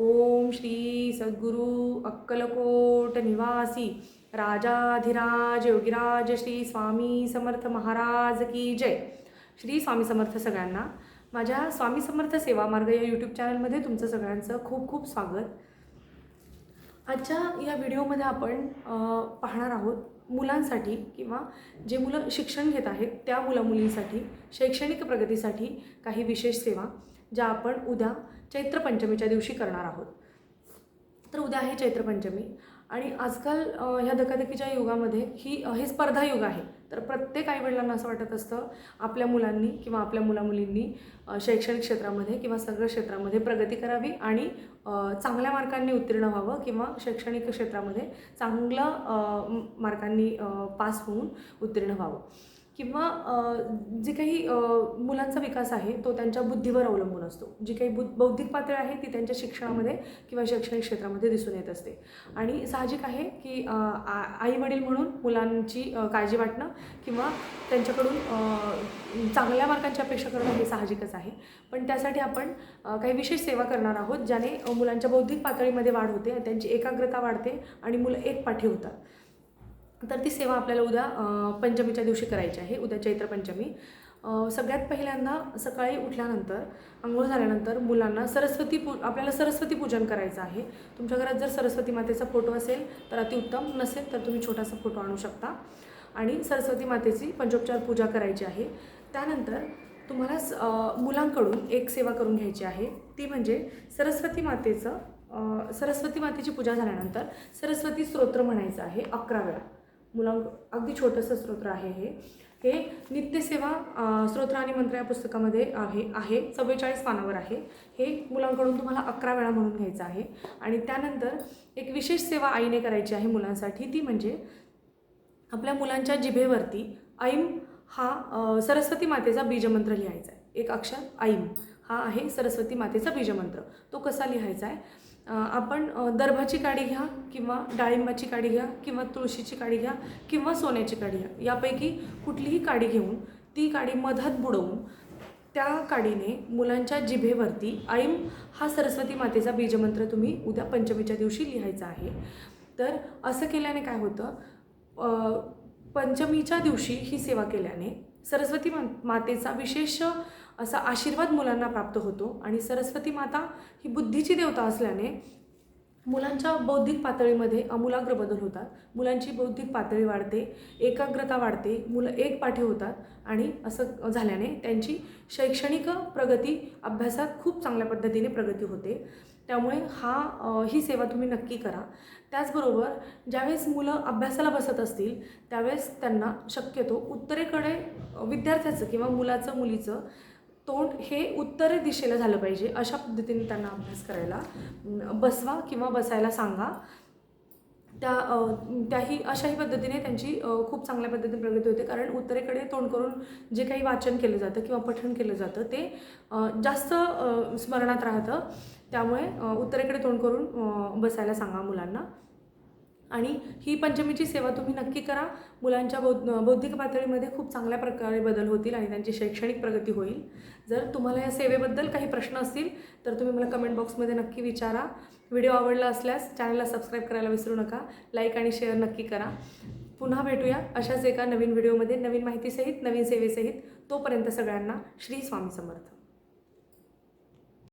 ओम श्री सद्गुरु अक्कलकोट निवासी राजाधिराज योगिराज श्री स्वामी समर्थ महाराज की जय. श्री स्वामी समर्थ सगळ्यांना माझ्या स्वामी समर्थ सेवा मार्ग या यूट्यूब चॅनलमध्ये तुमचं सगळ्यांचं खूप खूप स्वागत. आजच्या या व्हिडिओमध्ये आपण पाहणार आहोत मुलांसाठी किंवा जे मुलं शिक्षण घेत आहेत त्या मुलामुलींसाठी शैक्षणिक प्रगतीसाठी काही विशेष सेवा ज्या आपण उद्या चैत्र पंचमीच्या दिवशी करणार आहोत. तर उद्या आहे चैत्र पंचमी आणि आजकाल ह्या धकाधकीच्या युगामध्ये ही हे स्पर्धा युग आहे. तर प्रत्येक आईवडिलांना असं वाटत असतं आपल्या मुलांनी किंवा आपल्या मुलामुलींनी शैक्षणिक क्षेत्रामध्ये किंवा सगळ्या क्षेत्रामध्ये प्रगती करावी आणि चांगल्या मार्कांनी उत्तीर्ण व्हावं किंवा शैक्षणिक क्षेत्रामध्ये चांगलं मार्कांनी पास होऊन उत्तीर्ण व्हावं. किंवा जे काही मुलांचा विकास आहे तो त्यांच्या बुद्धीवर अवलंबून असतो. जी काही बुद्ध बौद्धिक पातळी आहे ती त्यांच्या शिक्षणामध्ये किंवा शैक्षणिक क्षेत्रामध्ये दिसून येत असते. आणि साहजिक आहे की आई वडील म्हणून मुलांची काळजी वाटणं किंवा त्यांच्याकडून चांगल्या मार्कांची अपेक्षा करणं हे साहजिकच आहे. पण त्यासाठी आपण काही विशेष सेवा करणार आहोत ज्याने मुलांच्या बौद्धिक पातळीमध्ये वाढ होते त्यांची एकाग्रता वाढते आणि मुलं एक पाठी होतात. तर ती सेवा आपल्याला उद्या पंचमीच्या दिवशी करायची आहे उद्या चैत्र पंचमी. सगळ्यात पहिल्यांदा सकाळी उठल्यानंतर आंघोळ झाल्यानंतर मुलांना सरस्वती पू आपल्याला सरस्वती पूजन करायचं आहे. तुमच्या घरात जर सरस्वती मातेचा फोटो असेल तर अतिउत्तम नसेल तर तुम्ही छोटासा फोटो आणू शकता. आणि सरस्वती मातेची पंचोपचार पूजा करायची आहे. त्यानंतर तुम्हाला मुलांकडून एक सेवा करून घ्यायची आहे. ती म्हणजे सरस्वती मातेचं सरस्वती मातेची पूजा झाल्यानंतर सरस्वती स्तोत्र म्हणायचं आहे अकरा वेळा. मुलां अगदी छोटंसं स्तोत्र आहे हे. हे नित्यसेवा स्तोत्र आणि मंत्र या पुस्तकामध्ये आहे आहे. चव्वेचाळीस पानावर आहे. हे मुलांकडून तुम्हाला अकरा वेळा म्हणून घ्यायचं आहे. आणि त्यानंतर एक विशेष सेवा आईने करायची आहे मुलांसाठी. ती म्हणजे आपल्या मुलांच्या जिभेवरती ऐम हा सरस्वती मातेचा बीजमंत्र लिहायचा आहे. एक अक्षर ऐम. हा आहे सरस्वती मातेचा बीजमंत्र. तो कसा लिहायचा आहे? आपण दर्भाची काडी घ्या किंवा डाळिंबाची काडी घ्या किंवा तुळशीची काडी घ्या किंवा सोन्याची काडी घ्या. यापैकी कुठलीही काडी घेऊन ती काडी मधात बुडवून त्या काडीने मुलांच्या जिभेवरती ऐम हा सरस्वती मातेचा बीजमंत्र तुम्ही उद्या पंचमीच्या दिवशी लिहायचा आहे. तर असं केल्याने काय होतं? पंचमीच्या दिवशी ही सेवा केल्याने सरस्वती मा मातेचा विशेष असा आशीर्वाद मुलांना प्राप्त होतो. आणि सरस्वती माता ही बुद्धीची देवता असल्याने मुलांच्या बौद्धिक पातळीमध्ये आमूलाग्र बदल होतात. मुलांची बौद्धिक पातळी वाढते एकाग्रता वाढते मुलं एक पाठी होतात आणि असं झाल्याने त्यांची शैक्षणिक प्रगती अभ्यासात खूप चांगल्या पद्धतीने प्रगती होते. त्यामुळे हा ही सेवा तुम्ही नक्की करा. त्याचबरोबर ज्यावेळेस मुलं अभ्यासाला बसत असतील त्यावेळेस त्यांना शक्यतो उत्तरेकडे विद्यार्थ्याचं किंवा मुलाचं मुलीचं तोंड हे उत्तर दिशेला झालं पाहिजे अशा पद्धतीने त्यांना अभ्यास करायला. बसवा किंवा बसायला सांगा. त्या त्याही अशाही पद्धतीने त्यांची खूप चांगल्या पद्धतीने प्रगती होते. कारण उत्तरेकडे तोंड करून जे काही वाचन केलं जातं किंवा पठण केलं जातं ते जास्त स्मरणात राहतं. त्यामुळे उत्तरेकडे तोंड करून बसायला सांगा मुलांना. आणि ही पंचमीची सेवा तुम्ही नक्की करा. मुलांच्या बौद्ध बौद्धिक पातळीमध्ये खूप चांगल्या प्रकारे बदल होतील आणि त्यांची शैक्षणिक प्रगती होईल. जर तुम्हाला या सेवेबद्दल काही प्रश्न असतील तर तुम्ही मला कमेंट बॉक्समध्ये नक्की विचारा. व्हिडिओ आवडला असल्यास चॅनलला सबस्क्राईब करायला विसरू नका. लाईक आणि शेअर नक्की करा. पुन्हा भेटूया अशाच एका नवीन व्हिडिओमध्ये. नवीन माहितीसहित नवीन सेवेसहित तोपर्यंत सगळ्यांना श्री स्वामी समर्थ.